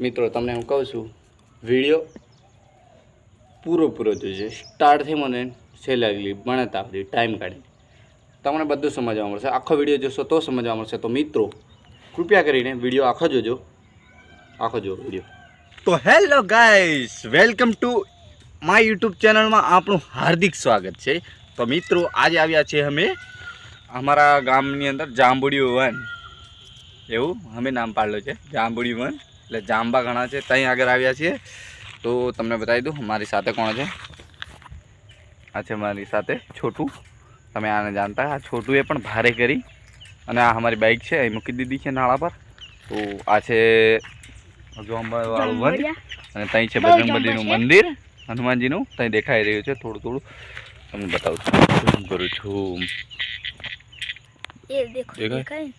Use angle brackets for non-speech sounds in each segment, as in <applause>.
મિત્રો, તમને હું કહું છું વીડિયો પૂરો પૂરો જોઈશે સ્ટાર્ટથી મને છેલ્લે ભણતા સુધી ટાઈમ કાઢી તમને બધું સમજવા મળશે. આખો વીડિયો જોશો તો સમજવા મળશે. તો મિત્રો, કૃપયા કરીને વીડિયો આખો જોજો. આખો જો વીડિયો તો hello guys, welcome to my YouTube ચેનલમાં આપણું હાર્દિક સ્વાગત છે. તો મિત્રો, આજે આવ્યા છીએ અમે અમારા ગામની અંદર જાંબુડી વન. એવું? અમે નામ પાડેલું છે. જાંબુડી વન. એટલે જાંબા ઘણા છે ત્યાં આગળ આવ્યા છીએ. તો તમને બતાવી દઉં મારી સાથે કોણ છે? આ છે મારી સાથે છોટું. તમે આને જાણતા આ છોટું એ પણ ભારે કરી. અને આ અમારી બાઇક છે અહીં મૂકી દીધી છે નાળા પર. તો આ છે જોંબાવાળું વન. અને ત્યાં છે બજરંગબલીનું મંદિર. હનુમાનજીનું ત્યાં દેખાઈ રહ્યું છે થોડું થોડું. તમને બતાવું છું. કરું છું? દેખાય?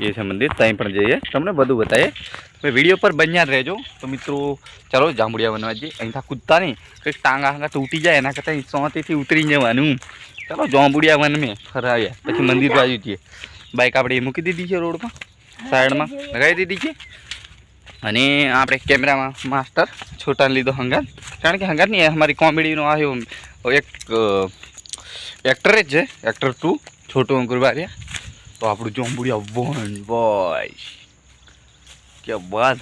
એ છે મંદિર ત્યાં પણ જઈએ. તમને બધું બતાવીએ. હવે વીડિયો પર બન્યા રહેજો. તો મિત્રો, ચાલો જાંબુડિયા બનવા જઈએ. અહીંથી કૂદતા નહીં. કંઈક ટાંગા હાંગા તૂટી જાય, એના કરતાં સોંતીથી ઉતરી જવાનું. ચાલો, જાંબુડિયા વન મેં ફરાવ્યા પછી મંદિર બાજુ જઈએ. બાઇક આપણે એ મૂકી દીધી છે રોડમાં. સાઈડમાં. લગાવી દીધી છે. અને આપણે કેમેરામાં માસ્ટર છોટાને લીધો હંગાર કારણ કે હંગાર નહીં અમારી કોમેડીનો આવ્યો એક એક્ટર જ છે. એક્ટર ટુ છોટું અંકુર બારિયા તો આપણું જોંબુડિયા વન બોય કે બાદ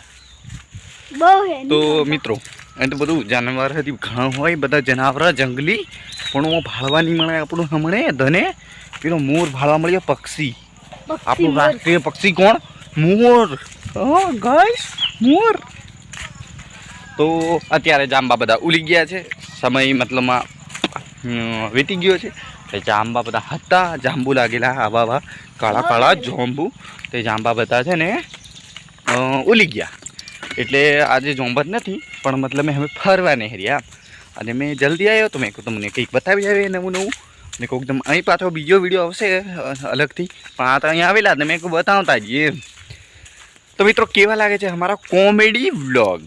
તો મિત્રો અહીં તો બધું જાનવર હતી ઘણા હોય બધા જનાવર જંગલી પણ હું ભાળવા નહીં મળે આપણું હમણે ધને પેલો મોર ભાળવા મળ્યો પક્ષી. આપણું રાષ્ટ્રીય પક્ષી કોણ? મોર. ગાઈસ મોર. તો અત્યારે જાંબા બધા ઉલી ગયા છે. સમય મતલબમાં વીતી ગયો છે. તે જાંબા બધા હતા. જાંબુ લાગેલા આવા આવા કાળા કાળા જોંબુ. તે જાંબા બધા છે ને ઉલી ગયા. એટલે આજે જોંબત નથી પણ મતલબ મેં હવે ફરવા નહીં અને મેં જલ્દી આવ્યો તો મેં તમને કંઈક બતાવી આવે નવું નવું. ને કહું તમે અહીં પાછો બીજો વીડિયો આવશે અલગથી. પણ આ તો અહીંયા આવેલા જ ને મેં બતાવતા જઈએ. તો મિત્રો કેવા લાગે છે અમારા કોમેડી વ્લોગ?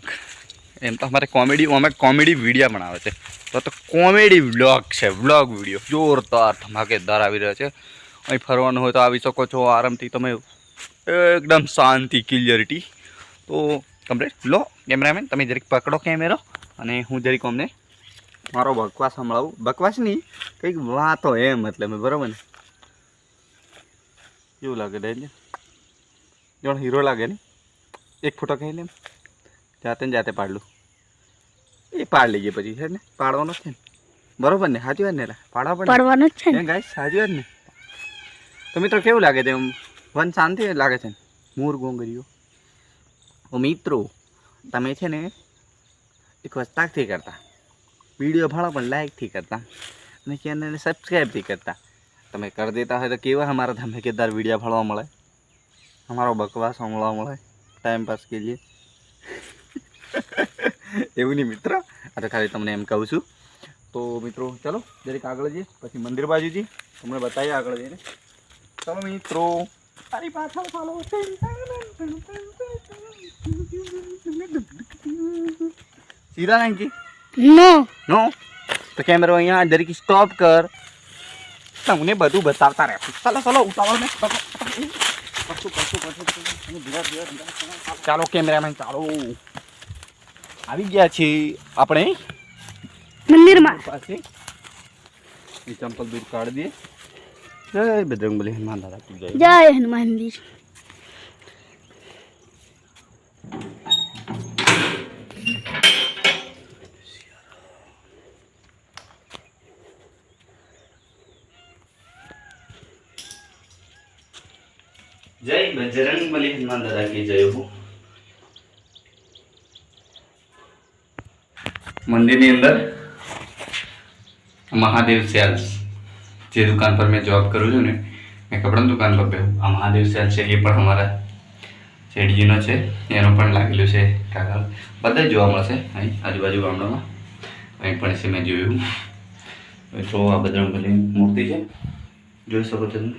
એમ તો અમારે કોમેડી, અમે કોમેડી વીડિયો બનાવે છે. તો તો કોમેડી વ્લોગ છે, વ્લોગ વીડિયો. જોરદાર ધમાકેદાર આવી રહ્યો છે. અહીં ફરવાનું હોય તો આવી શકો છો, આરામથી તમે એકદમ શાંતિ, ક્લિયરિટી. તો કમ્પ્લીટ. લો, કેમેરામેન, તમે જરીક પકડો કેમેરો અને હું જરીક અમને મારો બકવાસ સંભળાવું. બકવાસ નહીં કંઈક વાતો એમ મતલબ બરાબર ને? કેવું લાગે ડેન્જર જોણ હીરો લાગે ને? એક ફોટો કહી લે જાતે જાતે પાડલું. એ પાડ લઈએ પછી છે ને? પાડવાનો છે ને. બરોબર ને? સાચી વાત ને પાડવા પડે પડવાનું જ છે ને. ગાય સાચી વાત ને? તો મિત્રો કેવું લાગે છે? વન શાંતિ લાગે છે ને? મોર ગોંગરીઓ. ઓ મિત્રો તમે છે ને એક વસ્તાકથી કરતા. વીડિયો ભાડો પણ લાઇકથી કરતા. અને ચેનલને સબસ્ક્રાઈબથી કરતા. તમે કરી દેતા હોય તો કેવા અમારા ધમાકેદાર વીડિયો ભાળવા મળે? અમારો બકવાસ સાંભળવા મળે. ટાઈમ પાસ કે લીએ <laughs> એવું નહીં મિત્ર. આ તો ખાલી તમને એમ કહું છું. તો મિત્રો ચાલો જરીક આગળ જઈએ. પછી મંદિર બાજુ જઈએ. તમને બતાવીએ આગળ જઈને. ચાલો મિત્રો. તારી પાછળ ચાલો. સીધા નાખી. નો. નો? તો કેમેરો અહીંયા જરીક સ્ટોપ કર. તમને બધું બતાવતા રહે ચાલો ચાલો ઉતાવળ ને. ચાલો કેમેરામેન ચાલો. આવી ગયા છીએ આપણે. મંદિરમાં. પાસે એ ચંપલ દૂર કાઢી દે. જય બજરંગબલી હનુમાન દાદા કી જય. જય હનુમાન જય બજરંગબલી હનુમાન દાદા કી જય હો. મંદિરની અંદર મહાદેવ સેલ્સ જે દુકાન પર મેં જોબ કરું છું ને, મેં કપડાની દુકાન પર બેહું. આ મહાદેવ સેલ છે, એ પણ અમારા શેઠજીનો છે. એનું પણ લાગેલું છે કાગળ બધા જોવા મળશે અહીં, આજુબાજુ ગામડામાં. અહીં પણ છે, મેં જોયું. જો આ બજરંગબલી મૂર્તિ છે. જોઈ શકો છો તમે.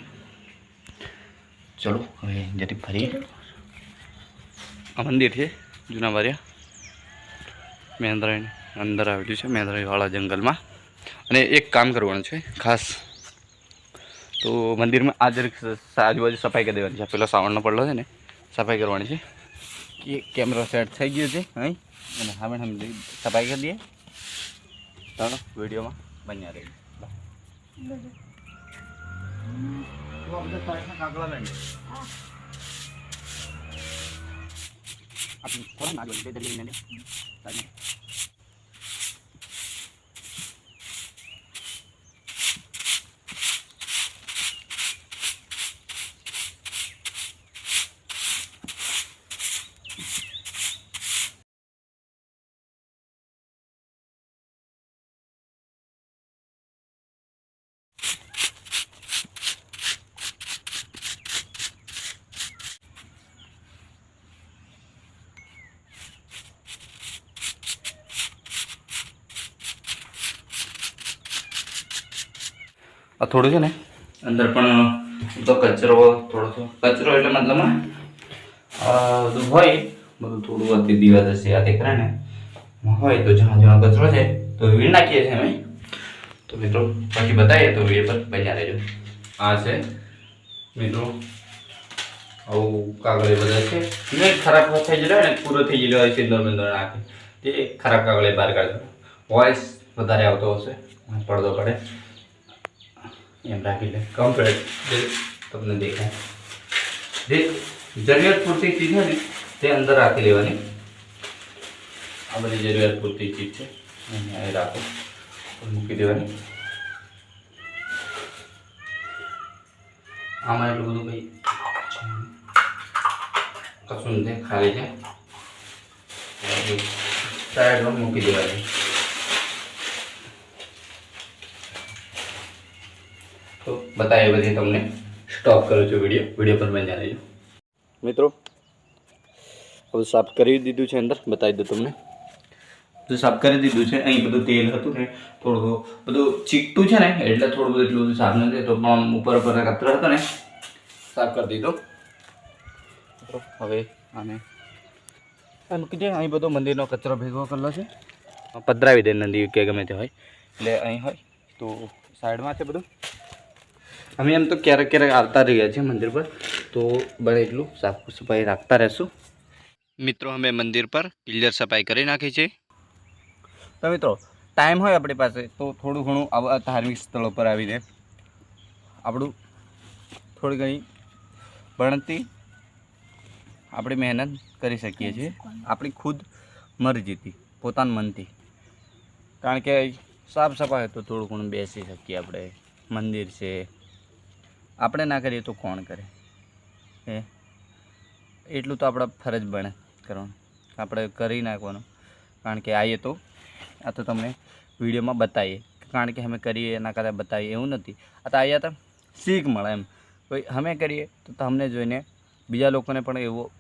ચલો, હવે જરી ફરીએ. આ મંદિર છે, જૂના બારિયા મેંદરાઈ અંદર આવેલું છે મેંદરાઈવાળા જંગલમાં. અને એક કામ કરવાનું છે ખાસ. તો મંદિરમાં આજે આજુબાજુ સફાઈ કરી દેવાની છે. પેલો સાવણનો પડલો છે ને સફાઈ કરવાની છે. કે કેમેરો સેટ થઈ ગયો છે અહીં. અને હવે અમે સફાઈ કરી દઈએ. ચાલો વિડીયોમાં બન્યા રહી. આ થોડું છે ને? અંદર પણ તો કચરો થોડો કચરો એટલે મતલબમાં બધું હોય, બધું થોડું અતિ દિવસ હશે, આ દેખાય ને? હોય તો જ્યાં જ્યાં કચરો છે, તો વીણ નાખીએ છીએ અમે. તો મિત્રો, પછી બતાવીએ તો વીડ પર બન્યા રહેજો. આ છે, મિત્રો, આવું કાગળે બધા છે. ને ખરાબ થઈ ગયેલો ને, પૂરો થઈ ગયેલો હોય સિંદર બંદર નાખે. તે ખરાબ કાગળે બહાર કાઢજો વોઇસ વધારે આવતો હશે પડદો પડે. એમ રાખી લે કમ્પ્લેટ જે તમને દેખાય જે જરૂરિયાત પૂરતી ચીજ છે ને તે અંદર રાખી લેવાની આ બધી જરૂરિયાત પૂરતી ચીજ છે અહીંયા એ રાખો મૂકી દેવાની આમાં એટલું બધું કંઈ કશું નથી ખાલી છે સાઈડમાં મૂકી દેવાની તો બતાવીએ બધી તમને સ્ટોપ કરું છું વીડિયો વીડિયો પર બન્યા રહેજો મિત્રો હવે સાફ કરી દીધું છે અંદર બતાવી દઉં તમને. બધું સાફ કરી દીધું છે અહીં બધું તેલ હતું ને થોડું બધું ચીકટું છે ને એટલે થોડું બધું એટલું બધું સાફ નથી તો પણ ઉપર ઉપર કચરો હતો ને સાફ કરી દીધો. તો હવે આને આ મૂકી દે અહીં બધો મંદિરનો કચરો ભેગો કરેલો છે. પધરાવી દે નંદી કે ગમે તે હોય. એટલે અહીં હોય તો સાઈડમાં છે બધું. અમે એમ તો ક્યારેક ક્યારેક આવતા રહ્યા છીએ મંદિર પર. તો બને એટલું. સાફ સફાઈ રાખતા રહેશું. મિત્રો અમે મંદિર પર ક્લિયર સફાઈ કરી નાખી છે. તો મિત્રો ટાઈમ હોય આપણી પાસે તો થોડું ઘણું આવા ધાર્મિક સ્થળો પર આવીને આપણું થોડી ઘણી ભણતી આપણી મહેનત કરી શકીએ છીએ. આપણી ખુદ મરજીથી પોતાના મનથી કારણ કે સાફ સફાઈ હોય તો થોડું ઘણું બેસી શકીએ આપણે. મંદિર છે આપણે ના કરીએ તો કોણ કરે? એ એટલું તો આપણા ફરજ બને કરવાનું. આપણે કરી નાખવાનું. કારણ કે આવીએ તો, આ તો તમને વિડીયોમાં બતાવીએ કારણ કે અમે કરીએ, એના કરતાં બતાવીએ એવું નથી. આ તો આવ્યા તો શીખ મળે એમ. કોઈ અમે કરીએ તો તમને જોઈને બીજા લોકોને પણ એવો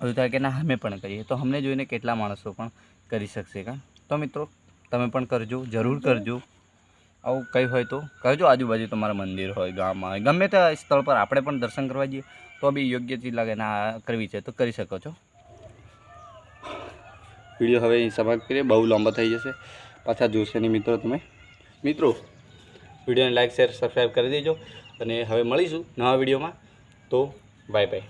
એવું થાય કે ના, અમે પણ કરીએ. તો અમને જોઈને કેટલા માણસો પણ કરી શકશે કાં? તો મિત્રો, તમે પણ કરજો, જરૂર કરજો. આવું કંઈ હોય તો? કહેજો આજુબાજુ તમારા મંદિર હોય, ગામમાં હોય. ગમે તે સ્થળ પર આપણે પણ દર્શન કરવા જઈએ, તો બી યોગ્ય ચીજ લાગે ના કરવી છે તો કરી શકો છો. વીડિયો હવે સમાપ્ત કરીએ. બહુ લાંબો થઈ જશે. પાછા જોશે નહીં મિત્રો તમે. મિત્રો, વિડીયોને લાઇક શેર સબસ્ક્રાઈબ કરી દેજો. અને હવે મળીશું નવા વિડીયોમાં. તો બાય બાય